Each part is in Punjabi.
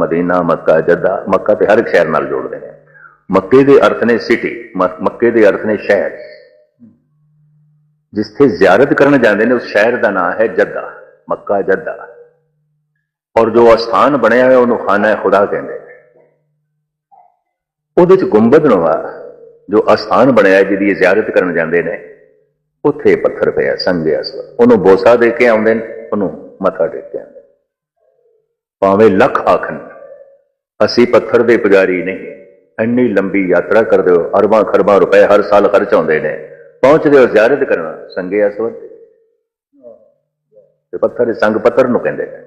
ਮਦੀਨਾ, ਮੱਕਾ ਜੱਦਾ, ਮੱਕਾ ਤੇ ਹਰ ਇੱਕ ਸ਼ਹਿਰ ਨਾਲ ਜੋੜਦੇ ਨੇ। ਮੱਕੇ ਦੇ ਅਰਥ ਨੇ ਸਿਟੀ ਮੱਕੇ ਦੇ ਅਰਥ ਨੇ ਸ਼ਹਿਰ। ਜਿੱਥੇ ਜ਼ਿਆਰਤ ਕਰਨ ਜਾਂਦੇ ਨੇ, ਉਸ ਸ਼ਹਿਰ ਦਾ ਨਾਮ ਹੈ ਜੱਦਾ, ਮੱਕਾ ਜੱਦਾ। ਔਰ ਜੋ ਅਸਥਾਨ ਬਣਿਆ ਹੋਇਆ, ਉਹਨੂੰ ਖਾਨਾ ਖੁਦਾ ਕਹਿੰਦੇ ਨੇ। ਉਹਦੇ ਚ ਗੁੰਬਦ ਨਵਾ ਜੋ ਅਸਥਾਨ ਬਣਿਆ ਜਿਹਦੀ ਜ਼ਿਆਰਤ ਕਰਨ ਜਾਂਦੇ ਨੇ, ਉੱਥੇ ਪੱਥਰ ਪਿਆ ਸੰਗਿਆ ਸਵ ਉਹਨੂੰ ਬੋਸਾ ਦੇ ਕੇ ਆਉਂਦੇ ਨੇ, ਉਹਨੂੰ ਮੱਥਾ ਟੇਕ ਕੇ ਆਉਂਦੇ ਨੇ। ਭਾਵੇਂ ਲੱਖ ਆਖਣ, ਅਸੀਂ ਪੱਥਰ ਦੇ ਪੁਜਾਰੀ ਨਹੀਂ। ਇੰਨੀ ਲੰਬੀ ਯਾਤਰਾ ਕਰਦੇ ਹੋ ਅਰਬਾਂ ਖਰਬਾਂ ਰੁਪਏ ਹਰ ਸਾਲ ਖਰਚ ਆਉਂਦੇ ਨੇ। ਪਹੁੰਚਦੇ ਹੋ ਜ਼ਿਆਰਤ ਕਰਨਾ ਸੰਗੇ ਅਸਵਦ ਤੇ ਪੱਥਰ ਸੰਗ ਪੱਥਰ ਨੂੰ ਕਹਿੰਦੇ ਨੇ।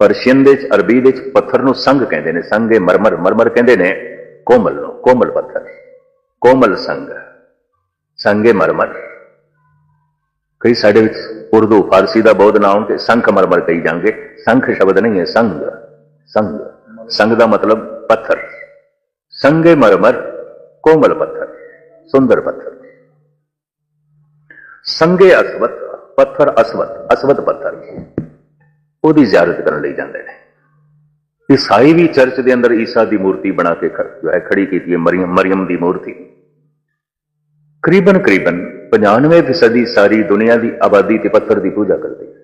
ਪਰਸ਼ੀਅਨ ਦੇ ਚ, ਅਰਬੀ ਦੇ ਵਿੱਚ ਪੱਥਰ ਨੂੰ ਸੰਗ ਕਹਿੰਦੇ ਨੇ। ਸੰਗੇ ਮਰਮਰ ਮਰਮਰ ਕਹਿੰਦੇ ਨੇ ਕੋਮਲ ਨੂੰ, ਕੋਮਲ ਪੱਥਰ। ਕੋਮਲ ਸੰਗ। ਸੰਗੇ ਮਰਮਰ। ਕਈ ਸਾਡੇ ਵਿੱਚ ਉਰਦੂ, ਫਾਰਸੀ ਦਾ ਬਹੁਤ ਨਾਮ ਤੇ ਸੰਖ ਮਰਮਰ ਕਹੀ ਜਾਂਗੇ ਸੰਖ ਸ਼ਬਦ ਨਹੀਂ ਹੈ, ਸੰਗ। ਸੰਗ। ਸੰਗ ਦਾ ਮਤਲਬ ਪੱਥਰ। ਸੰਗੇ ਮਰਮਰ ਕੋਮਲ ਪੱਥਰ, ਸੁੰਦਰ ਪੱਥਰ। ਸੰਗੇ ਅਸਵਤ, ਪੱਥਰ ਅਸਵਤ ਅਸਵਤ ਪੱਥਰ। ਉਹਦੀ ਜ਼ਿਆਰਤ ਕਰਨ ਲਈ ਜਾਂਦੇ ਨੇ। ਈਸਾਈ ਵੀ ਚਰਚ ਦੇ ਅੰਦਰ ਈਸਾ ਦੀ ਮੂਰਤੀ ਬਣਾ ਕੇ ਜੋ ਹੈ, ਖੜੀ ਕੀਤੀ ਹੈ, ਮਰੀਮ ਮਰੀਮ ਦੀ ਮੂਰਤੀ। ਕਰੀਬਨ ਕਰੀਬਨ 95% ਸਦੀ ਸਾਰੀ ਦੁਨੀਆ ਦੀ ਆਬਾਦੀ ਤੇ ਪੱਥਰ ਦੀ ਪੂਜਾ ਕਰਦੀ ਹੈ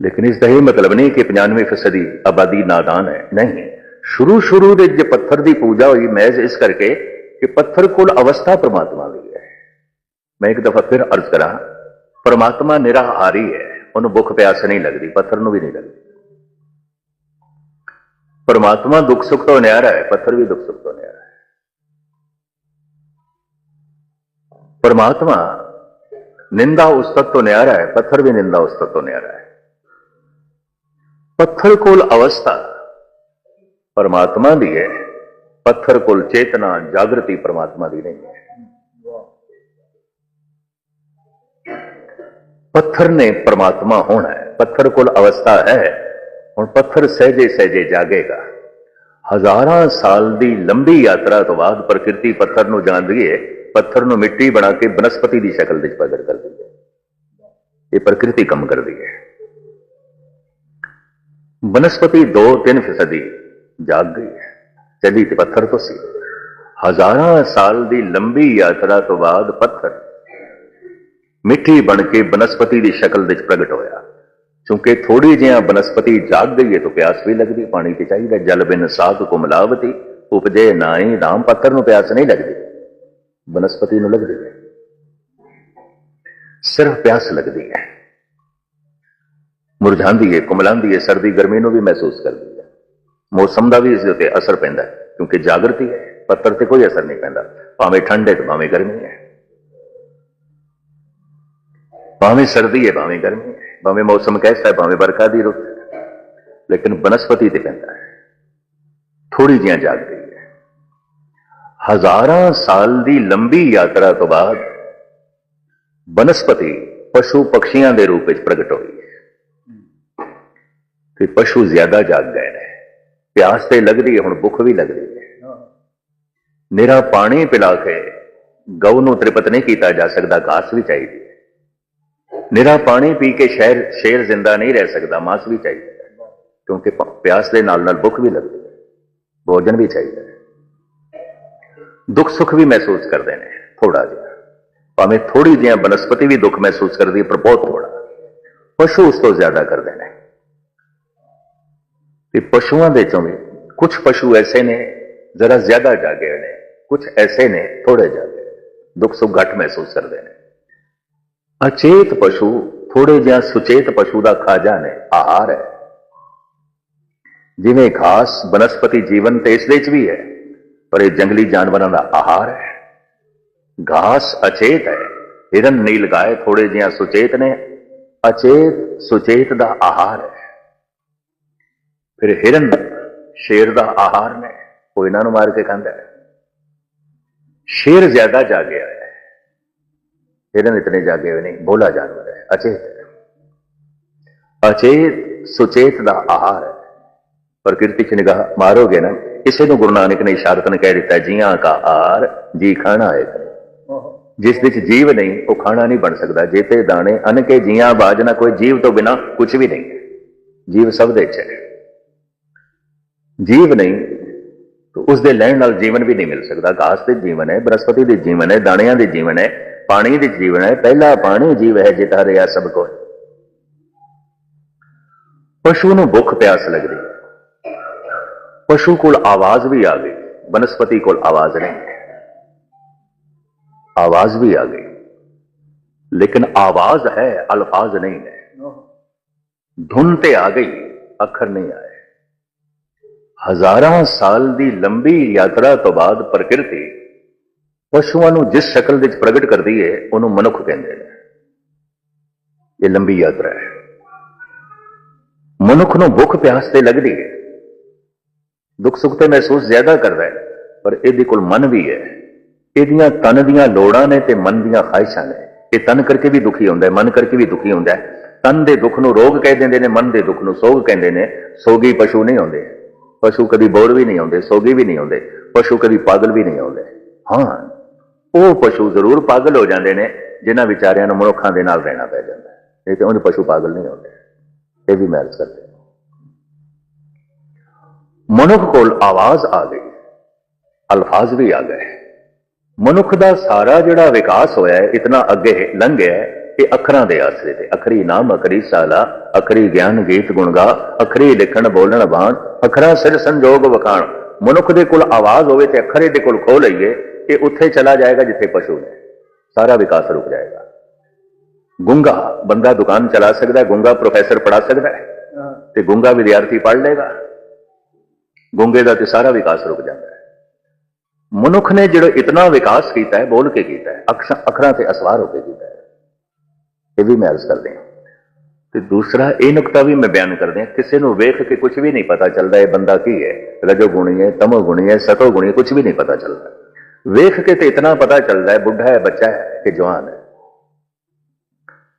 ਲੇਕਿਨ ਇਸ ਦਾ ਇਹ ਮਤਲਬ ਨਹੀਂ ਕਿ 95% ਸਦੀ ਆਬਾਦੀ ਨਾਦਾਨ ਹੈ ਨਹੀਂ ਸ਼ੁਰੂ ਸ਼ੁਰੂ ਦੇ ਜੇ ਪੱਥਰ ਦੀ ਪੂਜਾ ਹੋਈ ਮਹਿਜ਼ ਇਸ ਕਰਕੇ ਕਿ ਪੱਥਰ ਕੋਲ ਅਵਸਥਾ ਪ੍ਰਮਾਤਮਾ ਦੀ ਹੈ ਮੈਂ ਇੱਕ ਦਫਾ ਫਿਰ ਅਰਜ਼ ਕਰਾਂ ਪ੍ਰਮਾਤਮਾ ਨਿਰਾਹਾਰੀ ਹੈ ਉਹਨੂੰ ਭੁੱਖ ਪਿਆਸ ਨਹੀਂ ਲੱਗਦੀ ਪੱਥਰ ਨੂੰ ਵੀ ਨਹੀਂ ਲੱਗਦੀ ਪਰਮਾਤਮਾ ਦੁੱਖ ਸੁੱਖ ਤੋਂ ਨਿਆਰਾ ਹੈ ਪੱਥਰ ਵੀ ਦੁੱਖ ਸੁੱਖ ਤੋਂ ਨਿਆਰਾ ਹੈ ਪਰਮਾਤਮਾ ਨਿੰਦਾ ਉਸਤਤ ਤੋਂ ਨਿਆਰਾ ਹੈ ਪੱਥਰ ਵੀ ਨਿੰਦਾ ਉਸਤਤ ਤੋਂ ਨਿਆਰਾ ਹੈ ਪੱਥਰ ਕੋਲ ਅਵਸਥਾ ਪਰਮਾਤਮਾ ਦੀ ਹੈ ਪੱਥਰ ਕੋਲ ਚੇਤਨਾ ਜਾਗਰਤੀ ਪਰਮਾਤਮਾ ਦੀ ਨਹੀਂ ਹੈ ਪੱਥਰ ਨੇ ਪਰਮਾਤਮਾ ਹੋਣਾ ਹੈ ਪੱਥਰ ਕੋਲ ਅਵਸਥਾ ਹੈ ਹੁਣ ਪੱਥਰ ਸਹਿਜੇ ਸਹਿਜੇ ਜਾਗੇਗਾ ਹਜ਼ਾਰਾਂ ਸਾਲ ਦੀ ਲੰਬੀ ਯਾਤਰਾ ਤੋਂ ਬਾਅਦ ਪ੍ਰਕਿਰਤੀ ਪੱਥਰ ਨੂੰ ਜਾਣਦੀ ਹੈ ਪੱਥਰ ਨੂੰ ਮਿੱਟੀ ਬਣਾ ਕੇ ਬਨਸਪਤੀ ਦੀ ਸ਼ਕਲ ਵਿੱਚ ਪ੍ਰਗਟ ਕਰਦੀ ਹੈ ਇਹ ਪ੍ਰਕਿਰਤੀ ਕੰਮ ਕਰਦੀ ਹੈ। ਬਨਸਪਤੀ 2-3 ਫੀਸਦੀ ਜਾਗ ਗਈ ਹੈ। ਚਲੀ ਤੇ ਪੱਥਰ ਤੋਂ ਸੀ। ਹਜ਼ਾਰਾਂ ਸਾਲ ਦੀ ਲੰਬੀ ਯਾਤਰਾ ਤੋਂ ਬਾਅਦ ਪੱਥਰ ਮਿੱਟੀ ਬਣ ਕੇ ਬਨਸਪਤੀ ਦੀ ਸ਼ਕਲ ਵਿੱਚ ਪ੍ਰਗਟ ਹੋਇਆ। ਕਿਉਂਕਿ ਥੋੜੀ ਜਿਹਾ ਬਨਸਪਤੀ ਜਾਗ ਗਈ ਹੈ ਤਾਂ ਪਿਆਸ ਵੀ ਲੱਗਦੀ, ਪਾਣੀ ਤੇ ਚਾਹੀਦਾ। ਜਲ ਬਿਨ ਸਾਧ ਕੁਮਲਾਵਤੀ ਮਿਲਾਵਤੀ ਉਪਜੇ ਨਾਹੀ ਰਾਮ ਪੱਥਰ ਨੂੰ ਪਿਆਸ ਨਹੀਂ ਲੱਗਦੀ। ਬਨਸਪਤੀ ਨੂੰ ਲੱਗਦੀ ਹੈ ਸਿਰਫ ਪਿਆਸ ਲੱਗਦੀ ਹੈ ਮੁਰਝਾਂਦੀ ਹੈ ਕੁਮਲਾਂਦੀ ਹੈ ਸਰਦੀ ਗਰਮੀ ਨੂੰ ਵੀ ਮਹਿਸੂਸ ਕਰਦੀ ਹੈ ਮੌਸਮ ਦਾ ਵੀ ਇਸ ਦੇ ਉੱਤੇ ਅਸਰ ਪੈਂਦਾ ਹੈ ਕਿਉਂਕਿ ਜਾਗਰਤੀ ਹੈ ਪੱਤਰ ਤੇ ਕੋਈ ਅਸਰ ਨਹੀਂ ਪੈਂਦਾ ਭਾਵੇਂ ਠੰਡ ਹੈ ਤੇ ਭਾਵੇਂ ਗਰਮੀ ਹੈ ਭਾਵੇਂ ਸਰਦੀ ਹੈ ਭਾਵੇਂ ਗਰਮੀ ਹੈ ਭਾਵੇਂ ਮੌਸਮ ਕੈਸਾ ਹੈ ਭਾਵੇਂ ਵਰਖਾ ਦੀ ਰੁੱਤ ਹੈ ਲੇਕਿਨ ਬਨਸਪਤੀ ਤੇ ਪੈਂਦਾ ਹੈ ਥੋੜੀ ਜਿਹਾ ਜਾਗ ਗਈ ਹੈ ਹਜ਼ਾਰਾਂ ਸਾਲ ਦੀ ਲੰਬੀ ਯਾਤਰਾ ਤੋਂ ਬਾਅਦ ਬਨਸਪਤੀ ਪਸ਼ੂ ਪਕਸ਼ੀਆਂ ਦੇ ਰੂਪ ਵਿੱਚ ਪ੍ਰਗਟ ਹੋਈ। ਹੈ ਤੇ ਪਸ਼ੂ ਜ਼ਿਆਦਾ ਜਾਗ ਗਏ ਨੇ। ਪਿਆਸ ਤੇ ਲੱਗਦੀ ਹੈ, ਹੁਣ ਭੁੱਖ ਵੀ ਲੱਗਦੀ ਹੈ। ਨਿਰਾ ਪਾਣੀ ਪਿਲਾ ਕੇ ਗਊ ਨੂੰ ਤ੍ਰਿਪਤ ਨਹੀਂ ਕੀਤਾ ਜਾ ਸਕਦਾ, ਘਾਸ ਵੀ ਚਾਹੀਦੀ ਹੈ। ਨਿਰਾ ਪਾਣੀ ਪੀ ਕੇ ਸ਼ਹਿਰ ਸ਼ੇਰ ਜ਼ਿੰਦਾ ਨਹੀਂ ਰਹਿ ਸਕਦਾ, ਮਾਸ ਵੀ ਚਾਹੀਦਾ ਕਿਉਂਕਿ ਪਿਆਸ ਦੇ ਨਾਲ ਨਾਲ ਭੁੱਖ ਵੀ ਲੱਗਦੀ ਹੈ। ਭੋਜਨ ਵੀ ਚਾਹੀਦਾ ਹੈ। ਦੁੱਖ ਸੁੱਖ ਵੀ ਮਹਿਸੂਸ ਕਰਦੇ ਨੇ ਥੋੜਾ ਜਿਹਾ ਭਾਵੇਂ ਥੋੜੀ ਜਿਹੀ ਬਨਸਪਤੀ ਵੀ ਦੁੱਖ ਮਹਿਸੂਸ ਕਰਦੀ ਹੈ ਪਰ ਬਹੁਤ ਥੋੜਾ ਪਸ਼ੂ ਉਸ ਤੋਂ ਜ਼ਿਆਦਾ ਕਰਦੇ ਨੇ ਤੇ ਪਸ਼ੂਆਂ ਦੇ ਚੋਂ ਵੀ ਕੁਝ ਪਸ਼ੂ ਐਸੇ ਨੇ ਜ਼ਰਾ ਜ਼ਿਆਦਾ ਜਾਗੇ ਹੋਏ ਨੇ ਕੁਝ ਐਸੇ ਨੇ ਥੋੜੇ ਜਾਗੇ ਦੁੱਖ ਸੁੱਖ ਘੱਟ ਮਹਿਸੂਸ ਕਰਦੇ ਨੇ ਅਚੇਤ ਪਸ਼ੂ ਥੋੜੇ ਜਿਹਾ ਸੁਚੇਤ ਪਸ਼ੂ ਦਾ ਖਾਜਾ ਨੇ ਆਹਾਰ ਹੈ ਜਿਵੇਂ ਘਾਸ ਬਨਸਪਤੀ ਜੀਵਨ ਤੇ ਇਸ ਦੇ ਚ ਵੀ ਹੈ ਪਰ ਇਹ ਜੰਗਲੀ ਜਾਨਵਰਾਂ ਦਾ ਆਹਾਰ ਹੈ। ਘਾਸ ਅਚੇਤ ਹੈ। ਹਿਰਨ ਨੀਲ ਗਾਏ ਥੋੜੇ ਜਿਹਾ ਸੁਚੇਤ ਨੇ। ਅਚੇਤ, ਸੁਚੇਤ ਦਾ ਆਹਾਰ ਹੈ। ਫਿਰ ਹਿਰਨ ਸ਼ੇਰ ਦਾ ਆਹਾਰ ਨੇ। ਉਹ ਇਹਨਾਂ ਨੂੰ ਮਾਰ ਕੇ ਖਾਂਦਾ ਹੈ। ਸ਼ੇਰ ਜ਼ਿਆਦਾ ਜਾਗਿਆ ਹੈ। ਹਿਰਨ ਇਤਨੇ ਜਾਗੇ ਹੋਏ ਨਹੀਂ ਭੋਲਾ ਜਾਨਵਰ ਹੈ। ਅਚੇਤ ਹੈ। ਅਚੇਤ, ਸੁਚੇਤ ਦਾ ਆਹਾਰ ਹੈ। ਪ੍ਰਕਿਰਤੀ ਚ ਨਿਗਾਹ ਮਾਰੋਗੇ ਨਾ ਇਸੇ ਨੂੰ ਗੁਰੂ ਨਾਨਕ ਨੇ ਇਸ਼ਾਰਤਨ ਕਹਿ ਦਿੱਤਾ ਜੀਆਂ ਕਾ ਆਹਾਰ ਜੀ ਖਾਣਾ ਹੈ। ਜਿਸ ਵਿੱਚ ਜੀਵ ਨਹੀਂ ਉਹ ਖਾਣਾ ਨਹੀਂ ਬਣ ਸਕਦਾ। ਜੇਤੇ ਦਾਣੇ ਅਨ ਕੇ ਜੀਆਂ ਬਾਜ ਨਾ ਕੋਈ ਜੀਵ ਤੋਂ ਬਿਨਾ ਕੁਝ ਵੀ ਨਹੀਂ। ਜੀਵ ਸਭ ਦੇ ਚ ਹੈ। ਜੀਵ ਨਹੀਂ ਤਾਂ ਉਸ ਦੇ ਲੈਣ ਨਾਲ ਜੀਵਨ ਵੀ ਨਹੀਂ ਮਿਲ ਸਕਦਾ। ਘਾਸ ਦੇ ਜੀਵਨ ਹੈ ਬਨਸਪਤੀ ਦੇ ਜੀਵਨ ਹੈ ਦਾਣਿਆਂ ਦੇ ਜੀਵਨ ਹੈ ਪਾਣੀ ਦੇ ਜੀਵਨ ਹੈ। ਪਹਿਲਾ ਪਾਣੀ ਜੀਵ ਹੈ ਜਿਤਾ ਰਿਹਾ ਸਭ ਕੋ ਪਸ਼ੂ ਨੂੰ ਭੁੱਖ ਪਿਆਸ ਲੱਗਦੀ। ਪਸ਼ੂ ਕੋਲ ਆਵਾਜ਼ ਵੀ ਆ ਗਈ ਬਨਸਪਤੀ ਕੋਲ ਆਵਾਜ਼ ਨਹੀਂ ਹੈ ਆਵਾਜ਼ ਵੀ ਆ ਗਈ ਲੇਕਿਨ ਆਵਾਜ਼ ਹੈ ਅਲਫਾਜ਼ ਨਹੀਂ ਹੈ ਧੁਨ ਤੇ ਆ ਗਈ ਅੱਖਰ ਨਹੀਂ ਆਏ ਹਜ਼ਾਰਾਂ ਸਾਲ ਦੀ ਲੰਬੀ ਯਾਤਰਾ ਤੋਂ ਬਾਅਦ ਪ੍ਰਕਿਰਤੀ ਪਸ਼ੂਆਂ ਨੂੰ ਜਿਸ ਸ਼ਕਲ ਵਿੱਚ ਪ੍ਰਗਟ ਕਰਦੀ ਹੈ ਉਹਨੂੰ ਮਨੁੱਖ ਕਹਿੰਦੇ ਨੇ ਇਹ ਲੰਬੀ ਯਾਤਰਾ ਹੈ ਮਨੁੱਖ ਨੂੰ ਭੁੱਖ ਪਿਆਸ ਤੇ ਲੱਗਦੀ ਹੈ ਦੁੱਖ ਸੁੱਖ ਤੇ ਮਹਿਸੂਸ ਜ਼ਿਆਦਾ ਕਰਦਾ ਹੈ, ਪਰ ਇਹਦੇ ਕੋਲ ਮਨ ਵੀ ਹੈ। ਇਹਦੀਆਂ ਤਨ ਦੀਆਂ ਲੋੜਾਂ ਨੇ ਤੇ ਮਨ ਦੀਆਂ ਖਾਹਿਸ਼ਾਂ ਨੇ। ਇਹ ਤਨ ਕਰਕੇ ਵੀ ਦੁਖੀ ਹੁੰਦਾ ਹੈ, ਮਨ ਕਰਕੇ ਵੀ ਦੁਖੀ ਹੁੰਦਾ ਹੈ। ਤਨ ਦੇ ਦੁੱਖ ਨੂੰ ਰੋਗ ਕਹਿ ਦਿੰਦੇ ਨੇ, ਮਨ ਦੇ ਦੁੱਖ ਨੂੰ ਸੋਗ ਕਹਿੰਦੇ ਨੇ। ਸੋਗੀ ਪਸ਼ੂ ਨਹੀਂ ਹੁੰਦੇ ਪਸ਼ੂ ਕਦੀ ਬੋਰ ਵੀ ਨਹੀਂ ਹੁੰਦੇ ਸੋਗੀ ਵੀ ਨਹੀਂ ਹੁੰਦੇ ਪਸ਼ੂ ਕਦੀ ਪਾਗਲ ਵੀ ਨਹੀਂ ਹੁੰਦੇ ਹਾਂ, ਉਹ ਪਸ਼ੂ ਜ਼ਰੂਰ ਪਾਗਲ ਹੋ ਜਾਂਦੇ ਨੇ, ਜਿਨ੍ਹਾਂ ਵਿਚਾਰਿਆਂ ਨੂੰ ਮਨੁੱਖਾਂ ਦੇ ਨਾਲ ਰਹਿਣਾ ਪੈ ਜਾਂਦਾ ਹੈ। ਇਹ ਤੇ ਉਹ ਪਸ਼ੂ ਪਾਗਲ ਨਹੀਂ ਹੁੰਦੇ ਇਹ ਵੀ ਮਹਿਲ ਕਰਦੇ ਮਨੁੱਖ ਕੋਲ ਆਵਾਜ਼ ਆ ਗਈ ਅਲਫਾਜ਼ ਵੀ ਆ ਗਏ। ਮਨੁੱਖ ਦਾ ਸਾਰਾ ਜਿਹੜਾ ਵਿਕਾਸ ਹੋਇਆ ਹੈ ਇਤਨਾ ਅੱਗੇ ਲੰਘਿਆ ਹੈ ਇਹ ਅੱਖਰਾਂ ਦੇ ਆਸਰੇ ਤੇ। ਅਖਰੀ ਨਾਮ ਅਖਰੀ ਸਾਲਾ ਅਖਰੀ ਗਿਆਨ ਗੀਤ ਗੁਣਗਾ ਅਖਰੀ ਲਿਖਣ ਬੋਲਣ ਬਾਣ ਅਖਰਾ ਸਿਰ ਸੰਜੋਗ ਵਖਾਣ ਮਨੁੱਖ ਦੇ ਕੋਲ ਆਵਾਜ਼ ਹੋਵੇ ਤੇ ਅੱਖਰੇ ਦੇ ਕੋਲ ਖੋ ਲਈਏ ਇਹ ਉੱਥੇ ਚਲਾ ਜਾਏਗਾ ਜਿੱਥੇ ਪਸ਼ੂ ਨੇ। ਸਾਰਾ ਵਿਕਾਸ ਰੁਕ ਜਾਏਗਾ। ਗੁੰਗਾ ਬੰਦਾ ਦੁਕਾਨ ਚਲਾ ਸਕਦਾ ਗੁੰਗਾ ਪ੍ਰੋਫੈਸਰ ਪੜਾ ਸਕਦਾ ਹੈ। ਤੇ ਗੁੰਗਾ ਵਿਦਿਆਰਥੀ ਪੜ ਲੇਗਾ ਗੁੰਗੇ ਦਾ ਤੇ ਸਾਰਾ ਵਿਕਾਸ ਰੁਕ ਜਾਂਦਾ ਹੈ। ਮਨੁੱਖ ਨੇ ਜਿਹੜਾ ਇਤਨਾ ਵਿਕਾਸ ਕੀਤਾ ਹੈ, ਬੋਲ ਕੇ ਕੀਤਾ ਹੈ ਅੱਖਰਾਂ ਤੇ ਅਸਵਾਰ ਹੋ ਕੇ ਕੀਤਾ ਹੈ। ਇਹ ਵੀ ਮੈਂ ਅਰਜ਼ ਕਰਦੇ ਹਾਂ। ਤੇ ਦੂਸਰਾ, ਇਹ ਨੁਕਤਾ ਵੀ ਮੈਂ ਬਿਆਨ ਕਰਦੇ ਹਾਂ, ਕਿਸੇ ਨੂੰ ਵੇਖ ਕੇ ਕੁਝ ਵੀ ਨਹੀਂ ਪਤਾ ਚੱਲਦਾ ਇਹ ਬੰਦਾ ਕੀ ਹੈ, ਰਜੋ ਗੁਣੀ ਹੈ, ਤਮੋ ਗੁਣੀ ਹੈ, ਸਤੋ ਗੁਣੀ ਹੈ ਕੁਝ ਵੀ ਨਹੀਂ ਪਤਾ ਚੱਲਦਾ। ਵੇਖ ਕੇ ਤੇ ਇਤਨਾ ਪਤਾ ਚੱਲਦਾ ਹੈ, ਬੁੱਢਾ ਹੈ, ਬੱਚਾ ਹੈ ਕਿ ਜਵਾਨ ਹੈ।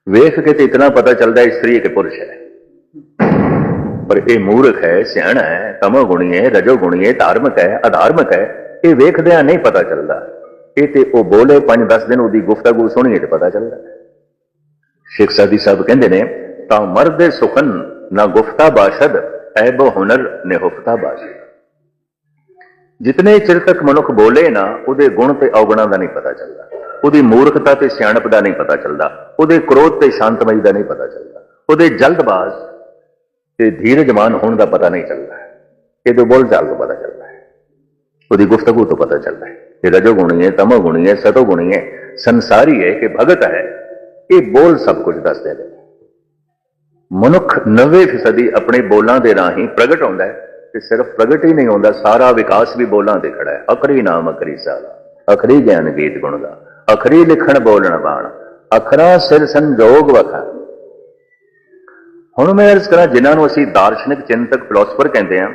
ਵੇਖ ਕੇ ਤੇ ਇਤਨਾ ਪਤਾ ਚੱਲਦਾ ਹੈ ਇਸਤਰੀ ਹੈ ਕਿ ਪੁਰਸ਼ ਹੈ। ਪਰ ਇਹ ਮੂਰਖ ਹੈ, ਸਿਆਣਾ ਹੈ, ਤਮੋ ਗੁਣੀ ਹੈ, ਰਜੋ ਗੁਣੀ ਹੈ, ਧਾਰਮਿਕ ਹੈ, ਅਧਾਰਮਿਕ ਹੈ, ਇਹ ਵੇਖਦਿਆਂ ਨਹੀਂ ਪਤਾ ਚੱਲਦਾ। ਇਹ ਤੇ ਉਹ ਬੋਲੇ 5-10 ਦਿਨ ਉਹਦੀ ਗੁਫ਼ਤਗੂ ਸੁਣੀਏ ਤੇ ਪਤਾ ਚੱਲਦਾ। ਸ਼ੇਖ ਸਾਦੀ ਸਾਹਿਬ ਕਹਿੰਦੇ ਨੇ, ਤਾਂ ਮਰਦ ਸੁਖਨ ਨਾ ਗੁਫਤਾ ਬਾਸ਼ਦ, ਐਬ ਹੁਨਰ ਨਿਹੁਫਤਾ ਬਾਸ਼ਦ। ਜਿਤਨੇ ਚਿਰ ਤੱਕ ਮਨੁੱਖ ਬੋਲੇ ਨਾ, ਉਹਦੇ ਗੁਣ ਤੇ ਔਗੁਣਾਂ ਦਾ ਨਹੀਂ ਪਤਾ ਚੱਲਦਾ। ਉਹਦੀ ਮੂਰਖਤਾ ਤੇ ਸਿਆਣਪ ਦਾ ਨਹੀਂ ਪਤਾ ਚੱਲਦਾ। ਉਹਦੇ ਕ੍ਰੋਧ ਤੇ ਸ਼ਾਂਤਮਈ ਦਾ ਨਹੀਂ ਪਤਾ ਚੱਲਦਾ। ਉਹਦੇ ਜਲਦਬਾਜ਼ ਤੇ ਧੀਰਜਮਾਨ ਹੋਣ ਦਾ ਪਤਾ ਨਹੀਂ ਚੱਲਦਾ ਇਹਦੇ ਬੋਲ ਚਾਲ ਤੋਂ ਪਤਾ ਚੱਲਦਾ ਹੈ। ਉਹਦੀ ਗੁਫ਼ਤਗੂ ਤੋਂ ਪਤਾ ਚੱਲਦਾ ਹੈ। ਇਹ ਰਜੋ ਗੁਣੀ ਹੈ, ਤਮੋ ਗੁਣੀ ਹੈ, ਸਤੋ ਗੁਣੀ ਹੈ, ਸੰਸਾਰੀ ਹੈ ਕਿ ਭਗਤ ਹੈ। ਇਹ ਬੋਲ ਸਭ ਕੁਝ ਦੱਸਦੇ ਨੇ। ਮਨੁੱਖ 90% ਆਪਣੇ ਬੋਲਾਂ ਦੇ ਰਾਹੀਂ ਪ੍ਰਗਟ ਹੁੰਦਾ ਹੈ ਤੇ ਸਿਰਫ ਪ੍ਰਗਟ ਹੀ ਨਹੀਂ ਹੁੰਦਾ, ਸਾਰਾ ਵਿਕਾਸ ਵੀ ਬੋਲਾਂ ਤੇ ਖੜਾ ਹੈ। ਅਖਰੀ ਨਾਮ, ਅਖਰੀ ਸਾਲਾ, ਅਖਰੀ ਗਿਆਨ ਗੀਤ ਗੁਣ ਦਾ ਅਖਰੀ ਲਿਖਣ ਬੋਲਣ ਬਾਣ, ਅਖਰਾ ਸਿਰ ਸੰਜੋਗ ਵਖਾ। ਹੁਣ ਮੈਂ ਅਰਜ਼ ਕਰਾਂ, ਜਿਨ੍ਹਾਂ ਨੂੰ ਅਸੀਂ ਦਾਰਸ਼ਨਿਕ ਚਿੰਤਕ ਫਿਲਾਸਫਰ ਕਹਿੰਦੇ ਆ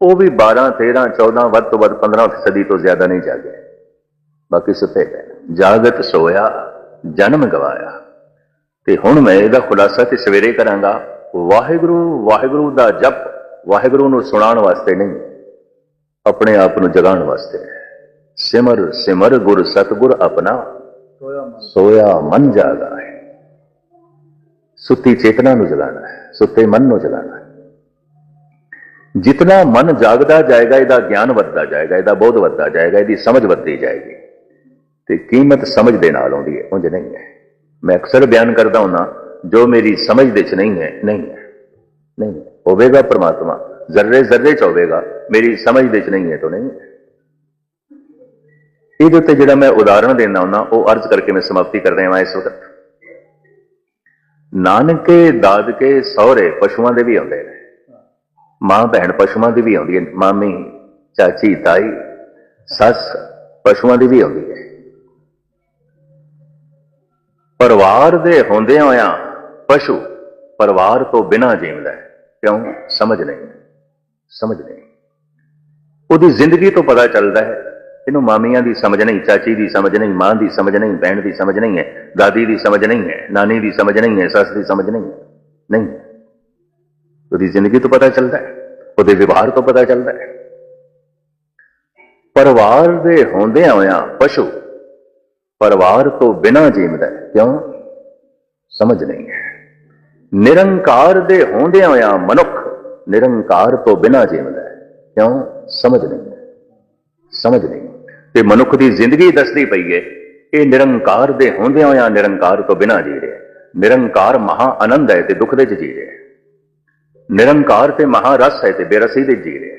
ਉਹ ਵੀ 12 13 14 ਵੱਧ ਤੋਂ ਵੱਧ 15 ਫੀਸਦੀ ਤੋਂ ਜ਼ਿਆਦਾ ਨਹੀਂ ਜਾਗੇ। ਬਾਕੀ ਸੁੱਤੇ ਪਏ ਜਾਗਤ ਸੋਇਆ, ਜਨਮ ਗਵਾਇਆ। ਤੇ ਹੁਣ ਮੈਂ ਇਹਦਾ ਖੁਲਾਸਾ ਤੇ ਸਵੇਰੇ ਕਰਾਂਗਾ, ਵਾਹਿਗੁਰੂ ਵਾਹਿਗੁਰੂ ਦਾ ਜਪ ਵਾਹਿਗੁਰੂ ਨੂੰ ਸੁਣਾਉਣ ਵਾਸਤੇ ਨਹੀਂ, ਆਪਣੇ ਆਪ ਨੂੰ ਜਗਾਉਣ ਵਾਸਤੇ। ਸਿਮਰ ਸਿਮਰ ਗੁਰ, ਸਤਗੁਰ ਆਪਣਾ, ਸੋਇਆ ਮਨ ਜਾਗਾ ਹੈ ਸੁੱਤੀ ਚੇਤਨਾ ਨੂੰ ਜਗਾਉਣਾ ਹੈ, ਸੁੱਤੇ ਮਨ ਨੂੰ ਜਗਾਉਣਾ ਹੈ। ਜਿਤਨਾ ਮਨ ਜਾਗਦਾ ਜਾਏਗਾ, ਇਹਦਾ ਗਿਆਨ ਵੱਧਦਾ ਜਾਏਗਾ, ਇਹਦਾ ਬੋਧ ਵੱਧਦਾ ਜਾਏਗਾ, ਇਹਦੀ ਸਮਝ ਵੱਧਦੀ ਜਾਏਗੀ। ਤੇ ਕੀਮਤ ਸਮਝ ਦੇ ਨਾਲ ਆਉਂਦੀ ਹੈ, ਉਂਝ ਨਹੀਂ ਹੈ। ਮੈਂ ਅਕਸਰ ਬਿਆਨ ਕਰਦਾ ਹੁੰਦਾ, ਜੋ ਮੇਰੀ ਸਮਝ ਦੇ ਚ ਨਹੀਂ ਹੈ ਨਹੀਂ ਹੈ, ਨਹੀਂ ਹੋਵੇਗਾ ਪ੍ਰਮਾਤਮਾ, ਜ਼ਰਰੇ ਜ਼ਰਰੇ ਚ ਹੋਵੇਗਾ, ਮੇਰੀ ਸਮਝ ਦੇ ਚ ਨਹੀਂ ਹੈ ਤਾਂ ਨਹੀਂ ਹੈ। ਇਹਦੇ ਉੱਤੇ ਜਿਹੜਾ ਮੈਂ ਉਦਾਹਰਣ ਦੇਣਾ ਹੁੰਦਾ, ਉਹ ਅਰਜ਼ ਕਰਕੇ ਮੈਂ ਸਮਾਪਤੀ ਕਰ ਰਿਹਾ ਹਾਂ ਇਸ ਵਕਤ। ਨਾਨਕੇ, ਦਾਦਕੇ, ਸਹੁਰੇ ਪਸ਼ੂਆਂ ਦੇ ਵੀ ਆਉਂਦੇ ਨੇ। ਮਾਂ ਭੈਣ ਪਸ਼ੂਆਂ ਦੀ ਵੀ ਆਉਂਦੀ ਹੈ, ਮਾਮੀ, ਚਾਚੀ, ਤਾਈ, ਸੱਸ ਪਸ਼ੂਆਂ ਦੀ ਵੀ ਆਉਂਦੀ ਹੈ। ਪਰਿਵਾਰ ਦੇ ਹੁੰਦਿਆਂ ਹੋਇਆਂ ਪਸ਼ੂ ਪਰਿਵਾਰ ਤੋਂ ਬਿਨਾਂ ਜੀਵਦਾ ਹੈ। ਕਿਉਂ? ਸਮਝ ਨਹੀਂ। ਸਮਝ ਨਹੀਂ। ਉਹਦੀ ਜ਼ਿੰਦਗੀ ਤੋਂ ਪਤਾ ਚੱਲਦਾ ਹੈ ਇਹਨੂੰ ਮਾਮੀਆਂ ਦੀ ਸਮਝ ਨਹੀਂ, ਚਾਚੀ ਦੀ ਸਮਝ ਨਹੀਂ, ਮਾਂ ਦੀ ਸਮਝ ਨਹੀਂ, ਭੈਣ ਦੀ ਸਮਝ ਨਹੀਂ ਹੈ, ਦਾਦੀ ਦੀ ਸਮਝ ਨਹੀਂ ਹੈ, ਨਾਨੀ ਦੀ ਸਮਝ ਨਹੀਂ ਹੈ, ਸੱਸ ਦੀ ਸਮਝ ਨਹੀਂ ਹੈ। ਨਹੀਂ। ਉਹਦੀ ਜ਼ਿੰਦਗੀ ਤੋਂ ਪਤਾ ਚੱਲਦਾ ਹੈ, ਉਹਦੇ ਵਿਵਹਾਰ ਤੋਂ ਪਤਾ ਚੱਲਦਾ ਹੈ। ਪਰਿਵਾਰ ਦੇ ਹੁੰਦਿਆਂ ਹੋਇਆਂ ਪਸ਼ੂ ਪਰਿਵਾਰ ਤੋਂ ਬਿਨਾਂ ਜੀਵਦਾ ਕਿਉਂ? ਸਮਝ ਨਹੀਂ ਹੈ। ਨਿਰੰਕਾਰ ਦੇ ਹੁੰਦਿਆਂ ਹੋਇਆਂ ਮਨੁੱਖ ਨਿਰੰਕਾਰ ਤੋਂ ਬਿਨਾਂ ਜੀਵਦਾ ਕਿਉਂ? ਸਮਝ ਨਹੀਂ ਸਮਝ ਨਹੀਂ। ਤੇ ਮਨੁੱਖ ਦੀ ਜ਼ਿੰਦਗੀ ਦੱਸਦੀ ਪਈ ਹੈ ਇਹ ਨਿਰੰਕਾਰ ਦੇ ਹੁੰਦਿਆਂ ਹੋਇਆਂ ਨਿਰੰਕਾਰ ਤੋਂ ਬਿਨਾਂ ਜੀ ਰਿਹਾ ਨਿਰੰਕਾਰ ਮਹਾ ਆਨੰਦ ਹੈ ਤੇ ਦੁੱਖ ਦੇ ਚ ਜੀ ਰਿਹਾ ਨਿਰੰਕਾਰ ਤੇ ਮਹਾ ਰਸ ਹੈ ਤੇ ਬੇਰਸੀ ਦੇ ਜੀ ਰਿਹਾ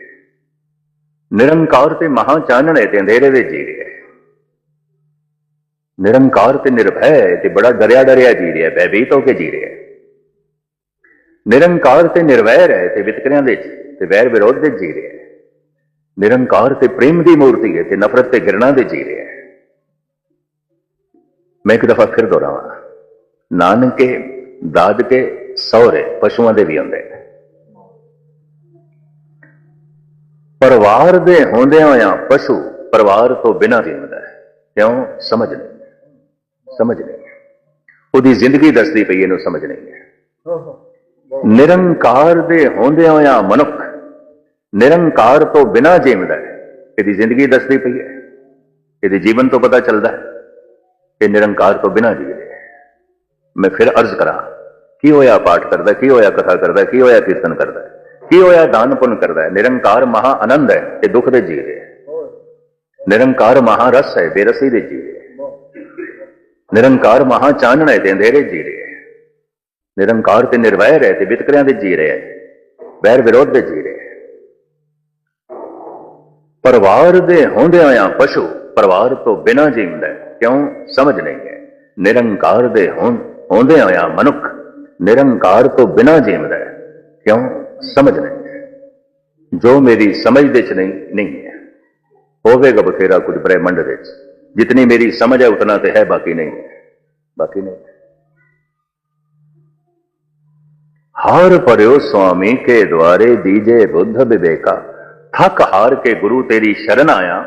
ਨਿਰੰਕਾਰ ਤੇ ਮਹਾ ਚਾਨਣ ਹੈ ਤੇ ਅੰਧੇਰੇ ਦੇ ਜੀ ਰਿਹਾ ਨਿਰੰਕਾਰ ਤੇ ਨਿਰਭੈ ਹੈ ਤੇ ਬੜਾ ਡਰਿਆ ਡਰਿਆ ਜੀ ਰਿਹਾ ਹੈ ਹੋ ਕੇ ਜੀ ਰਿਹਾ ਨਿਰੰਕਾਰ ਤੇ ਨਿਰਵੈਰ ਹੈ ਤੇ ਵਿਤਕਰਿਆਂ ਦੇ ਤੇ ਵੈਰ ਵਿਰੋਧ ਦੇ ਜੀ ਰਿਹਾ ਨਿਰੰਕਾਰ ਤੇ ਪ੍ਰੇਮ ਦੀ ਮੂਰਤੀ ਹੈ ਤੇ ਨਫ਼ਰਤ ਤੇ ਗਿਰਣਾ ਦੇ ਜੀ ਰਿਹਾ ਹੈ। ਮੈਂ ਇੱਕ ਦਫਾ ਫਿਰ ਦੁਹਰਾਵਾਂ। ਨਾਨਕੇ ਦਾਦਕੇ ਸਹੁਰੇ ਪਸ਼ੂਆਂ ਦੇ ਵੀ ਹੁੰਦੇ ਨੇ। ਪਰਿਵਾਰ ਦੇ ਹੁੰਦਿਆਂ ਹੋਇਆਂ ਪਸ਼ੂ ਪਰਿਵਾਰ ਤੋਂ ਬਿਨਾਂ ਜੀਵਦਾ ਹੈ। ਕਿਉਂ? ਸਮਝ ਨਹੀਂ। ਸਮਝ ਨਹੀਂ। ਉਹਦੀ ਜ਼ਿੰਦਗੀ ਦੱਸਦੀ ਪਈ ਇਹਨੂੰ ਸਮਝ ਨਹੀਂ ਹੈ। ਨਿਰੰਕਾਰ ਦੇ ਹੁੰਦਿਆਂ ਹੋਇਆਂ ਮਨੁੱਖ ਨਿਰੰਕਾਰ ਤੋਂ ਬਿਨਾਂ ਜੀਵਦਾ ਹੈ। ਇਹਦੀ ਜ਼ਿੰਦਗੀ ਦੱਸਦੀ ਪਈ ਹੈ। ਇਹਦੇ ਜੀਵਨ ਤੋਂ ਪਤਾ ਚੱਲਦਾ ਹੈ ਕਿ ਨਿਰੰਕਾਰ ਤੋਂ ਬਿਨਾਂ ਜੀ ਰਿਹਾ ਮੈਂ ਫਿਰ ਅਰਜ਼ ਕਰਾਂ, ਕੀ ਹੋਇਆ ਪਾਠ ਕਰਦਾ, ਕੀ ਹੋਇਆ ਕਥਾ ਕਰਦਾ, ਕੀ ਹੋਇਆ ਕੀਰਤਨ ਕਰਦਾ, ਕੀ ਹੋਇਆ ਦਾਨ ਪੁੰਨ ਕਰਦਾ ਹੈ? ਨਿਰੰਕਾਰ ਮਹਾ ਆਨੰਦ ਹੈ ਤੇ ਦੁੱਖ ਦੇ ਜੀ ਰਿਹਾ ਹੈ ਨਿਰੰਕਾਰ ਮਹਾ ਰਸ ਹੈ, ਬੇਰਸੀ ਦੇ ਜੀ ਰਿਹਾ ਨਿਰੰਕਾਰ ਮਹਾ ਚਾਨਣ ਹੈ ਤੇ ਅੰਧੇਰੇ ਜੀ ਰਿਹਾ ਹੈ। ਨਿਰੰਕਾਰ ਤੇ ਨਿਰਵੈਰ ਹੈ ਤੇ ਵਿਤਕਰਿਆਂ ਦੇ ਜੀ ਰਿਹਾ ਹੈ। ਵੈਰ ਵਿਰੋਧ ਦੇ ਜੀ ਰਿਹਾ ਪਰਿਵਾਰ ਦੇ ਹੁੰਦਿਆਂ ਹੋਇਆਂ ਪਸ਼ੂ ਪਰਿਵਾਰ ਤੋਂ ਬਿਨਾਂ ਜੀਵਦਾ ਕਿਉਂ? ਸਮਝ ਨਹੀਂ ਹੈ। ਨਿਰੰਕਾਰ ਦੇ ਹੋਂ- ਹੁੰਦਿਆਂ ਮਨੁੱਖ ਨਿਰੰਕਾਰ ਤੋਂ ਬਿਨਾਂ ਜੀਵਦਾ ਕਿਉਂ? ਸਮਝ ਨਹੀਂ ਜੋ ਮੇਰੀ ਸਮਝ ਦੇ ਚ ਨਹੀਂ ਨਹੀਂ ਹੈ। ਹੋਵੇਗਾ ਬਥੇਰਾ ਕੁਝ ਬ੍ਰਹਿਮੰਡ ਦੇ ਚ ਜਿਤਨੀ ਮੇਰੀ ਸਮਝ ਹੈ, ਉਤਨਾ ਤੇ ਹੈ, ਬਾਕੀ ਨਹੀਂ ਹੈ। ਬਾਕੀ ਨਹੀਂ ਹਾਰ ਪਰਿਓ ਸੁਆਮੀ ਕੇ ਦੁਆਰੇ ਦੀਜੇ ਬੁੱਧ ਵਿਵੇਕਾ। ਥੱਕ ਹਾਰ ਕੇ ਗੁਰੂ ਤੇਰੀ ਸ਼ਰਨ ਆਇਆ,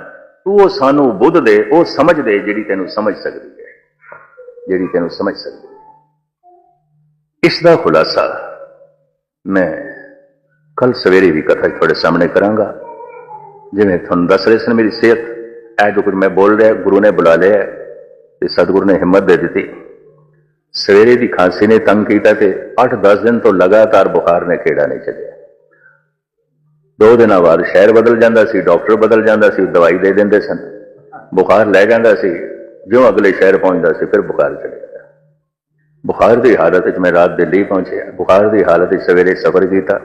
ਤੂੰ ਉਹ ਸਾਨੂੰ ਬੁੱਧ ਦੇ, ਉਹ ਸਮਝ ਦੇ ਜਿਹੜੀ ਤੈਨੂੰ ਸਮਝ ਸਕਦੀ ਹੈ। ਜਿਹੜੀ ਤੈਨੂੰ ਸਮਝ ਸਕਦੀ ਹੈ। ਇਸ ਦਾ ਖੁਲਾਸਾ ਮੈਂ ਕੱਲ ਸਵੇਰੇ ਵੀ ਕਥਾ ਤੁਹਾਡੇ ਸਾਹਮਣੇ ਕਰਾਂਗਾ। ਜਿਵੇਂ ਤੁਹਾਨੂੰ ਦੱਸ ਰਹੇ ਸਨ ਮੇਰੀ ਸਿਹਤ ਐ ਜੋ ਕੁਝ ਮੈਂ ਬੋਲ ਰਿਹਾ, ਗੁਰੂ ਨੇ ਬੁਲਾ ਲਿਆ ਤੇ ਸਤਿਗੁਰੂ ਨੇ ਹਿੰਮਤ ਦੇ ਦਿੱਤੀ। ਸਵੇਰੇ ਦੀ ਖਾਂਸੀ ਨੇ ਤੰਗ ਕੀਤਾ ਤੇ 8-10 ਦਿਨ ਤੋਂ ਲਗਾਤਾਰ ਬੁਖਾਰ ਨੇ ਖੇੜਾ ਨਹੀਂ ਚੱਲਿਆ ਦੋ ਦਿਨਾਂ ਬਾਅਦ ਸ਼ਹਿਰ ਬਦਲ ਜਾਂਦਾ ਸੀ, ਡਾਕਟਰ ਬਦਲ ਜਾਂਦਾ ਸੀ, ਦਵਾਈ ਦੇ ਦਿੰਦੇ ਸਨ। ਬੁਖਾਰ ਲੈ ਜਾਂਦਾ ਸੀ, ਜਿਉਂ ਅਗਲੇ ਸ਼ਹਿਰ ਪਹੁੰਚਦਾ ਸੀ, ਫਿਰ ਬੁਖਾਰ ਚਲੇ ਗਿਆ। ਬੁਖਾਰ ਦੀ ਹਾਲਤ ਵਿੱਚ ਮੈਂ ਰਾਤ ਦਿੱਲੀ ਪਹੁੰਚਿਆ। ਬੁਖਾਰ ਦੀ ਹਾਲਤ ਵਿੱਚ ਸਵੇਰੇ ਸਫ਼ਰ ਕੀਤਾ।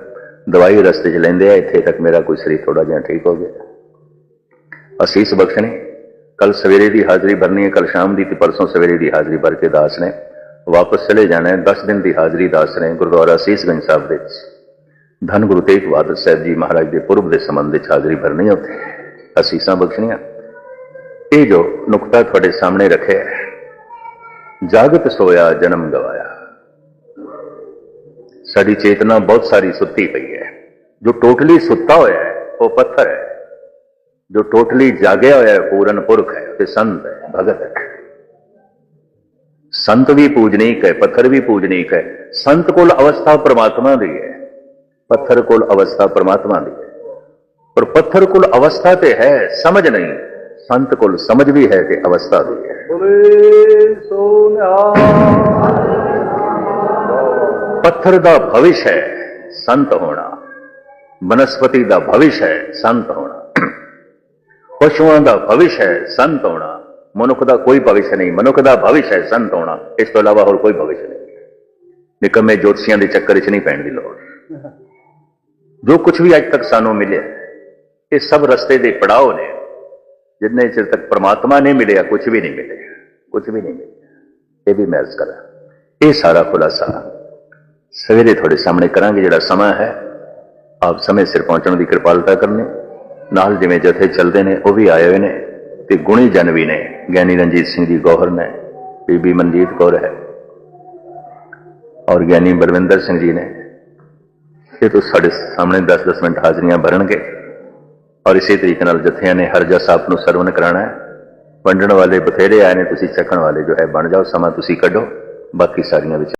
ਦਵਾਈ ਰਸਤੇ 'ਚ ਲੈਂਦੇ ਆ ਇੱਥੇ ਤੱਕ ਮੇਰਾ ਕੋਈ ਸਰੀਰ ਥੋੜਾ ਜਿਹਾ ਠੀਕ ਹੋ ਗਿਆ। ਅਸੀਸ ਬਖਸ਼ਣੇ ਕੱਲ ਸਵੇਰੇ ਦੀ ਹਾਜ਼ਰੀ ਭਰਨੀ ਹੈ ਕੱਲ ਸ਼ਾਮ ਦੀ ਤੇ ਪਰਸੋਂ ਸਵੇਰੇ ਦੀ ਹਾਜ਼ਰੀ ਭਰ ਕੇ ਦਾਸ ਨੇ। ਵਾਪਸ ਚਲੇ ਜਾਣਾ ਹੈ 10 ਦਿਨ ਦੀ ਹਾਜ਼ਰੀ ਦਾਸ ਨੇ ਗੁਰਦੁਆਰਾ ਸੀਸਗੰਜ ਸਾਹਿਬ ਦੇ ਵਿੱਚ। ਧੰਨ ਗੁਰੂ ਤੇਗ ਬਹਾਦਰ ਸਾਹਿਬ ਜੀ ਮਹਾਰਾਜ ਦੇ ਪੁਰਬ ਦੇ ਸੰਬੰਧ ਵਿੱਚ ਹਾਜ਼ਰੀ ਭਰਨੀ ਉੱਥੇ ਅਸੀਸਾਂ ਬਖਸ਼ਣੀਆਂ ਇਹ ਜੋ ਨੁਕਤਾ ਤੁਹਾਡੇ ਸਾਹਮਣੇ ਰੱਖਿਆ ਹੈ, ਜਾਗਤ ਸੋਇਆ ਜਨਮ ਗਵਾਇਆ। ਸਾਡੀ ਚੇਤਨਾ ਬਹੁਤ ਸਾਰੀ ਸੁੱਤੀ ਪਈ ਹੈ। ਜੋ ਟੋਟਲੀ ਸੁੱਤਾ ਹੋਇਆ ਹੈ, ਉਹ ਪੱਥਰ ਹੈ। ਜੋ ਟੋਟਲੀ ਜਾਗਿਆ ਹੋਇਆ ਹੈ ਪੂਰਨ ਪੁਰਖ ਹੈ ਤੇ ਸੰਤ ਹੈ, ਭਗਤ ਹੈ। ਸੰਤ ਵੀ ਪੂਜਨੀਕ ਹੈ, ਪੱਥਰ ਵੀ ਪੂਜਨੀਕ ਹੈ। ਸੰਤ ਕੋਲ ਅਵਸਥਾ ਪ੍ਰਮਾਤਮਾ ਦੀ ਹੈ। ਪੱਥਰ ਕੋਲ ਅਵਸਥਾ ਪ੍ਰਮਾਤਮਾ ਦੀ ਹੈ। ਪਰ ਪੱਥਰ ਕੋਲ ਅਵਸਥਾ ਤੇ ਹੈ ਸਮਝ ਨਹੀਂ। ਸੰਤ ਕੋਲ ਸਮਝ ਵੀ ਹੈ ਤੇ ਅਵਸਥਾ ਵੀ ਹੈ। ਬੋਲੇ ਸੋ ਨਿਹਾਲ। ਪੱਥਰ ਦਾ ਭਵਿਸ਼ ਹੈ ਸੰਤ ਹੋਣਾ। ਬਨਸਪਤੀ ਦਾ ਭਵਿਸ਼ ਹੈ ਸੰਤ ਹੋਣਾ। ਪਸ਼ੂਆਂ ਦਾ ਭਵਿਸ਼ ਹੈ ਸੰਤ ਹੋਣਾ। ਮਨੁੱਖ ਦਾ ਕੋਈ ਭਵਿਸ਼ ਨਹੀਂ ਮਨੁੱਖ ਦਾ ਭਵਿਸ਼ ਹੈ ਸੰਤ ਹੋਣਾ। ਇਸ ਤੋਂ ਇਲਾਵਾ ਹੋਰ ਕੋਈ ਭਵਿਸ਼ ਨਹੀਂ। ਨਿਕੰਮੇ ਜੋਤਸ਼ੀਆਂ ਦੇ ਚੱਕਰ 'ਚ ਨਹੀਂ ਪੈਣ ਦੀ ਲੋੜ। ਜੋ ਕੁਝ ਵੀ ਅੱਜ ਤੱਕ ਸਾਨੂੰ ਮਿਲਿਆ, ਇਹ ਸਭ ਰਸਤੇ ਦੇ ਪੜਾਅ ਨੇ। ਜਿੰਨੇ ਚਿਰ ਤੱਕ ਪ੍ਰਮਾਤਮਾ ਨਹੀਂ ਮਿਲਿਆ ਕੁਝ ਵੀ ਨਹੀਂ ਮਿਲਿਆ। ਕੁਝ ਵੀ ਨਹੀਂ ਮਿਲਿਆ। ਇਹ ਵੀ ਮੈਂ ਅਰਜ਼ ਕਰਾਂ। ਇਹ ਸਾਰਾ ਖੁਲਾਸਾ ਸਵੇਰੇ ਤੁਹਾਡੇ ਸਾਹਮਣੇ ਕਰਾਂਗੇ, ਜਿਹੜਾ ਸਮਾਂ ਹੈ। ਆਪ ਸਮੇਂ ਸਿਰ ਪਹੁੰਚਣ ਦੀ ਕਿਰਪਾਲਤਾ ਕਰਨੀ। ਨਾਲ ਜਿਵੇਂ ਜਥੇ ਚੱਲਦੇ ਨੇ, ਉਹ ਵੀ ਆਏ ਹੋਏ ਨੇ ਤੇ ਗੁਣੀ ਜਨ ਵੀ ਨੇ। ਗਿਆਨੀ ਰਣਜੀਤ ਸਿੰਘ ਜੀ ਗੌਹਰ ਨੇ, ਬੀਬੀ ਮਨਜੀਤ ਕੌਰ ਹੈ। ਔਰ ਗਿਆਨੀ ਬਲਵਿੰਦਰ ਸਿੰਘ ਜੀ ਨੇ। ਇਹ ਤੋਂ ਸਾਡੇ ਸਾਹਮਣੇ 10-10 ਮਿੰਟ ਹਾਜ਼ਰੀਆਂ ਭਰਨਗੇ। ਔਰ ਇਸੇ ਤਰੀਕੇ ਨਾਲ ਜਥਿਆਂ ਨੇ ਹਰ ਹਰਜਾ ਸਾਹਿਬ ਨੂੰ ਸਰਵਨ ਕਰਾਣਾ ਹੈ। ਵੰਡਣ ਵਾਲੇ ਬਥੇਰੇ ਆਏ ਨੇ, ਤੁਸੀਂ ਚੱਕਣ ਵਾਲੇ ਜੋ ਹੈ ਬਣ ਜਾਓ, ਸਮਾਂ ਤੁਸੀਂ ਕੱਢੋ। ਬਾਕੀ ਸਾਰੀਆਂ ਵਿੱਚ